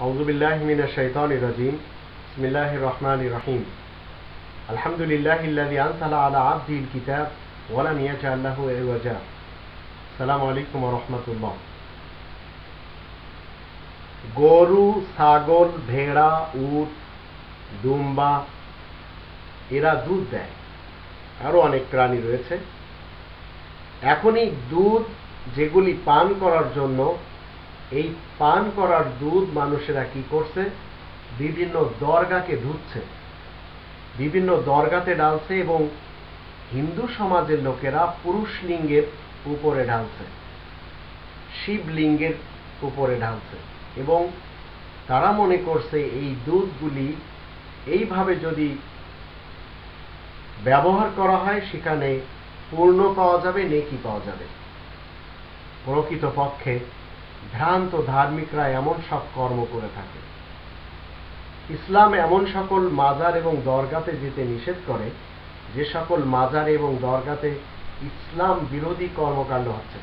أعوذ بالله من الشيطان الرجيم بسم الله الرحمن الرحيم الحمد لله الذي أنزل على عبده الكتاب ولم يجعل له عوجا السلام عليكم ورحمة الله গরু ছাগল ভেড়া উট দুম্বা এরা দুধ দেয় আরও অনেক প্রাণী রয়েছে এখনই দুধ যেগুলি পান করার জন্য এই পান করার দুধ মানুষেরা কি করছে? বিভিন্ন দরগাকে ধুচ্ছে। বিভিন্ন দরগাতে ঢালছে এবং হিন্দু সমাজের লোকেরা পুরুষ লিঙ্গের উপরে ঢালছে। শিবলিঙ্গের উপরে ঢালছে এবং তারা মনে করছে এই দুধগুলি এইভাবে যদি ব্যবহার করা হয়, সেখানে পূর্ণ পাওয়া যাবে, নেকি পাওয়া যাবে। প্রকৃতপক্ষে ভ্রান্ত ধার্মিকরা এমন সব কর্ম করে থাকে। ইসলাম এমন সকল মাজার এবং দরগাতে যেতে নিষেধ করে, যে সকল মাজার এবং দরগাতে ইসলাম বিরোধী কর্মকাণ্ড হচ্ছে।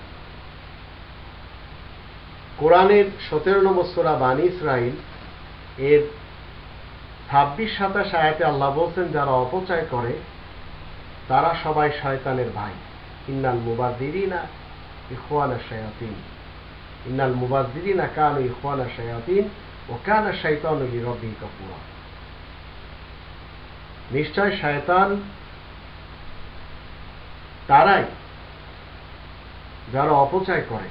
কোরআনের সতেরো নম্বর সোরা বানী ইসরাইল এর ছাব্বিশ সাতাশ আয়াতে আল্লাহ বলছেন, যারা অপচয় করে, তারা সবাই শয়তানের ভাই। ইন্নাল মুবাদ্দিরিনা ইখওয়ানা শায়াতিন। ইন্নাল মুবাদ্দিরিনা কানু ইখওয়ানা শায়াতিন ও কানা শাইতানু লিরাব্বিহি কাফুরা নিশ্চয় শয়তান তারাই যারা অপচয় করে,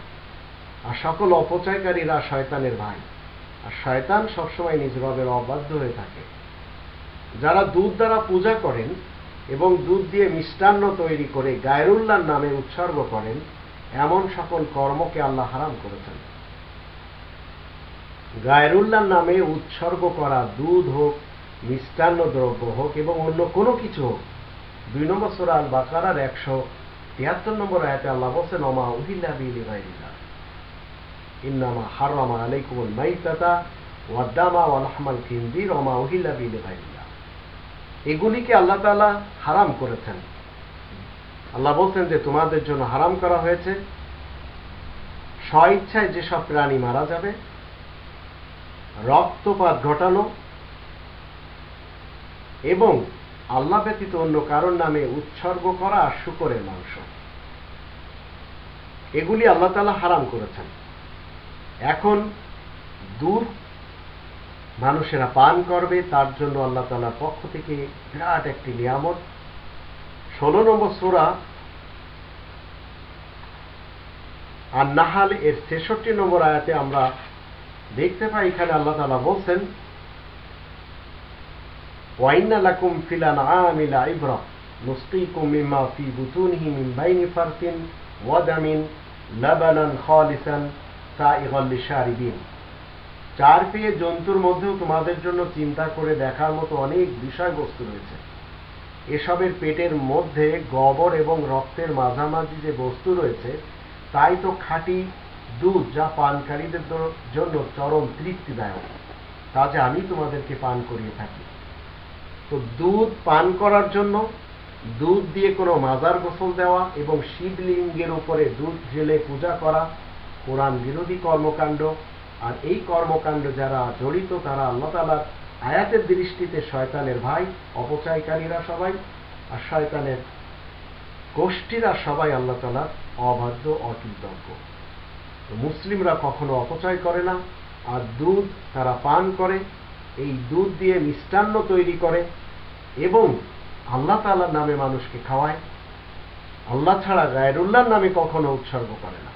আর সকল অপচয়কারীরা শয়তানের ভাই। আর শয়তান সবসময় নিজ রবের অবাধ্য হয়ে থাকে। যারা দুধ দ্বারা পূজা করেন এবং দুধ দিয়ে মিষ্টান্ন তৈরি করে গায়রুল্লাহর নামে উৎসর্গ করেন এমন সকল কর্মকে আল্লাহ হারাম করেছেন। গায়রুল্লাহর নামে উৎসর্গ করা দুধ হোক, মিষ্টান্ন দ্রব্য হোক এবং অন্য কোনো কিছু হোক, দুই নম্বর সোরা আল বাকারার একশো তিয়াত্তর নম্বর আয়াতে আল্লাহ বলছেন অমা উহিল্লা আলাইকুমুল মাইতাতা ওয়াদ্দামা ওয়ালাহমাল উহিল্লা এগুলিকে আল্লাহ তাআলা হারাম করেছেন। আল্লাহ বলছেন যে তোমাদের জন্য হারাম করা হয়েছে। স্ব ইচ্ছায় যেসব প্রাণী মারা যাবে, রক্তপাত ঘটানো এবং আল্লাহ ব্যতীত অন্য কারোর নামে উৎসর্গ করা আর শুকরের মাংস। এগুলি আল্লাহ তালা হারাম করেছেন। এখন দূর মানুষেরা পান করবে, তার জন্য আল্লাহ তালার পক্ষ থেকে বিরাট একটি নিয়ামত। ষোলো নম্বর সোরা আর নাহাল এর ছেষট্টি নম্বর আয়াতে আমরা দেখতে পাই, এখানে আল্লাহ তালা বলছেন লাকুম ফিলান আমিলা চার পেয়ে জন্তুর মধ্যেও তোমাদের জন্য চিন্তা করে দেখার মতো অনেক বিষয়বস্তু রয়েছে। এসবের পেটের মধ্যে গবর এবং রক্তের মাঝামাঝি যে বস্তু রয়েছে, তাই তো খাঁটি দুধ যা পানকারীদের জন্য চরম তৃপ্তিদায়ক। তা যে আমি তোমাদেরকে পান করিয়ে থাকি। তো দুধ পান করার জন্য দুধ দিয়ে কোনো মাজার গোসল দেওয়া এবং শিবলিঙ্গের উপরে দুধ ঢেলে পূজা করা কোরআন বিরোধী কর্মকাণ্ড, আর এই কর্মকাণ্ড যারা জড়িত তারা আল্লাহ তালার আয়াতের দৃষ্টিতে শয়তানের ভাই, অপচয়কারীরা সবাই আর শয়তানের গোষ্ঠীরা সবাই আল্লাহ তালার অবাধ্য, অকৃতজ্ঞ। মুসলিমরা কখনো অপচয় করে না, আর দুধ তারা পান করে, এই দুধ দিয়ে মিষ্টান্ন তৈরি করে এবং আল্লাহ তালার নামে মানুষকে খাওয়ায়। আল্লাহ ছাড়া গায়রুল্লাহর নামে কখনো উৎসর্গ করে না।